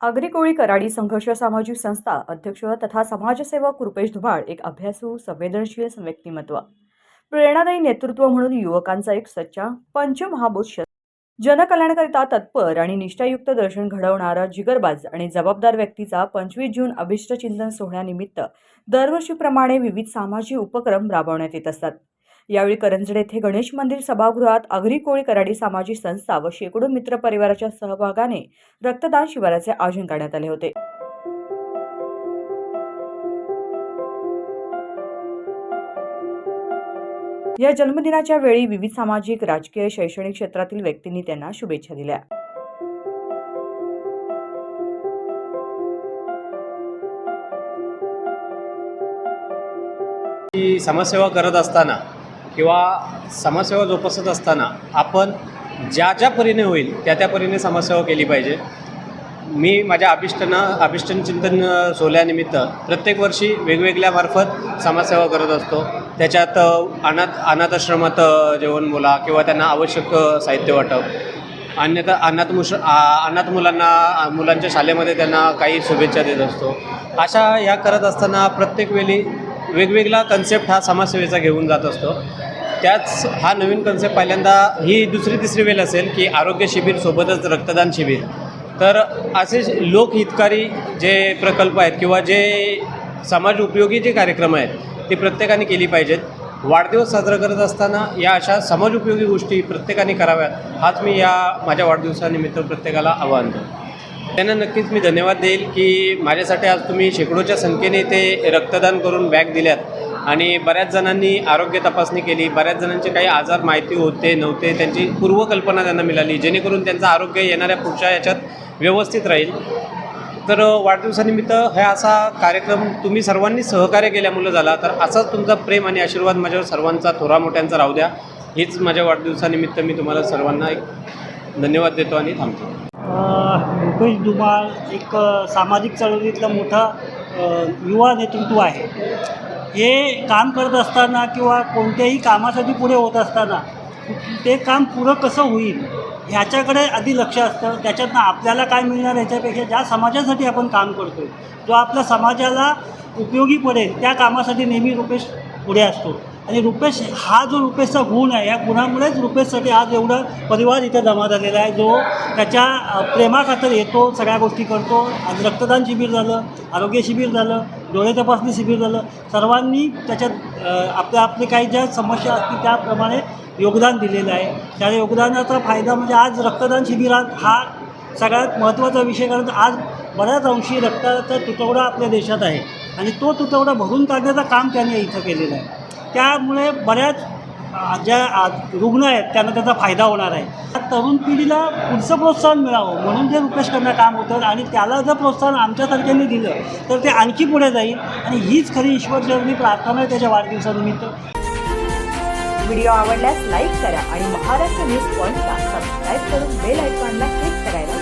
आगरी कोळी कराडी संघर्ष सामाजिक संस्था अध्यक्ष तथा समाजसेवक रुपेश धुमाळ एक अभ्यासू संवेदनशील व्यक्तिमत्व प्रेरणादायी नेतृत्व म्हणून युवकांचा एक सच्चा पंचमहाबोध जनकल्याणकरिता तत्पर आणि निष्ठायुक्त दर्शन घडवणारा जिगरबाज आणि जबाबदार व्यक्तीचा पंचवीस जून अभिष्ट चिंतन सोहळ्यानिमित्त दरवर्षीप्रमाणे विविध सामाजिक उपक्रम राबवण्यात येत असतात. यावेळी करंजडे येथे गणेश मंदिर सभागृहात आगरी कोळी कराडी सामाजिक संस्था व शेकडो मित्र परिवाराच्या सहभागाने रक्तदान शिबिराचे आयोजन करण्यात आले होते. या जन्मदिनाच्या वेळी विविध सामाजिक राजकीय शैक्षणिक क्षेत्रातील व्यक्तींनी त्यांना शुभेच्छा दिल्या. समाजसेवा करत असताना किंवा समाजसेवा जोपासत असताना आपण ज्या ज्या परीने होईल त्या त्या परीने समाजसेवा केली पाहिजे. मी माझ्या अभिष्टनं अभिष्टन चिंतन सोहळ्यानिमित्त प्रत्येक वर्षी वेगवेगळ्या मार्फत समाजसेवा करत असतो. त्याच्यात अनाथ अनाथाश्रमात जेवण बोला किंवा त्यांना आवश्यक साहित्य वाटप. अन्यथा अनाथ मुश अनाथ मुलांना मुलांच्या शाळेमध्ये त्यांना काही शुभेच्छा देत असतो. अशा ह्या करत असताना प्रत्येक वेळी वेगवेगळा कन्सेप्ट हा समाजसेवेचा घेऊन जात असतो. त्याच हा नवीन कन्सेप्ट पहिल्यांदा ही दुसरी तिसरी वेळ असेल की आरोग्य शिबिर सोबतच रक्तदान शिबिर. तर असे लोकहितकारी जे प्रकल्प आहेत किंवा जे समाज उपयोगी जे कार्यक्रम आहेत ते प्रत्येकाने केली पाहिजेत. वाढदिवस साजरा करत असताना या अशा समाज उपयोगी गोष्टी प्रत्येकाने कराव्यात हाच मी या माझ्या वाढदिवसानिमित्त प्रत्येकाला आवाहन करतो. त्यांना नक्कीच मी धन्यवाद देईल की माझ्यासाठी आज तुम्ही शेकडोच्या संख्येने ते रक्तदान करून बॅग दिल्यात. आणि बऱ्याच जणांनी आरोग्य तपासणी केली बऱ्याच जणांचे काही आजार माहिती होते नव्हते त्यांची पूर्वकल्पना त्यांना मिळाली जेणेकरून त्यांचं आरोग्य येणाऱ्या पुढच्या याच्यात व्यवस्थित राहील. तर वाढदिवसानिमित्त हा असा कार्यक्रम तुम्ही सर्वांनी सहकार्य केल्यामुळं झाला तर असाच तुमचा प्रेम आणि आशीर्वाद माझ्यावर सर्वांचा थोरा मोठ्यांचा राहू द्या. हीच माझ्या वाढदिवसानिमित्त मी तुम्हाला सर्वांना एक धन्यवाद देतो आणि थांबतो. अ, धुमाळ एक सामाजिक चळवळीतलं मोठं युवा नेतृत्व आहे. हे काम करत असताना किंवा कोणत्याही कामासाठी पुढे होत असताना ते काम पुरं कसं होईल ह्याच्याकडे आधी लक्ष असतं. त्याच्यातनं आपल्याला काय मिळणार याच्यापेक्षा ज्या समाजासाठी आपण काम करतो आहे जो आपल्या समाजाला उपयोगी पडेल त्या कामासाठी नेहमी रुपेश पुढे असतो. आणि रुपेश हा जो रुपेशचा गुण आहे या गुणामुळेच रुपेशसाठी आज एवढं परिवार इथे जमा झालेला आहे जो त्याच्या प्रेमाखातर येतो सगळ्या गोष्टी करतो. आज रक्तदान शिबिर झालं आरोग्य शिबिर झालं डोळे तपासणी शिबिर झालं. सर्वांनी त्याच्यात आपल्या आपले काही ज्या समस्या असतील त्याप्रमाणे योगदान दिलेलं आहे. त्या योगदानाचा फायदा म्हणजे आज रक्तदान शिबिरात हा सगळ्यात महत्त्वाचा विषय कारण आज बऱ्याच अंशी रक्ताचा तुटवडा आपल्या देशात आहे. आणि तो तुटवडा भरून काढण्याचं काम त्याने इथं केलेलं आहे. त्यामुळे बऱ्याच ज्या रुग्ण आहेत त्यांना त्याचा फायदा होणार आहे. त्या तरुण पिढीला पुढचं प्रोत्साहन मिळावं म्हणून जे रुपेश करणं काम होतं आणि त्याला जर प्रोत्साहन आमच्यासारख्यांनी दिलं तर ते आणखी पुढे जाईल. आणि हीच खरी ईश्वरचरणी प्रार्थना आहे त्याच्या वाढदिवसानिमित्त. व्हिडिओ आवडल्यास लाईक करा आणि महाराष्ट्र न्यूज पॉईंटला सबस्क्राईब करून बेल आयकॉनला क्लिक करायला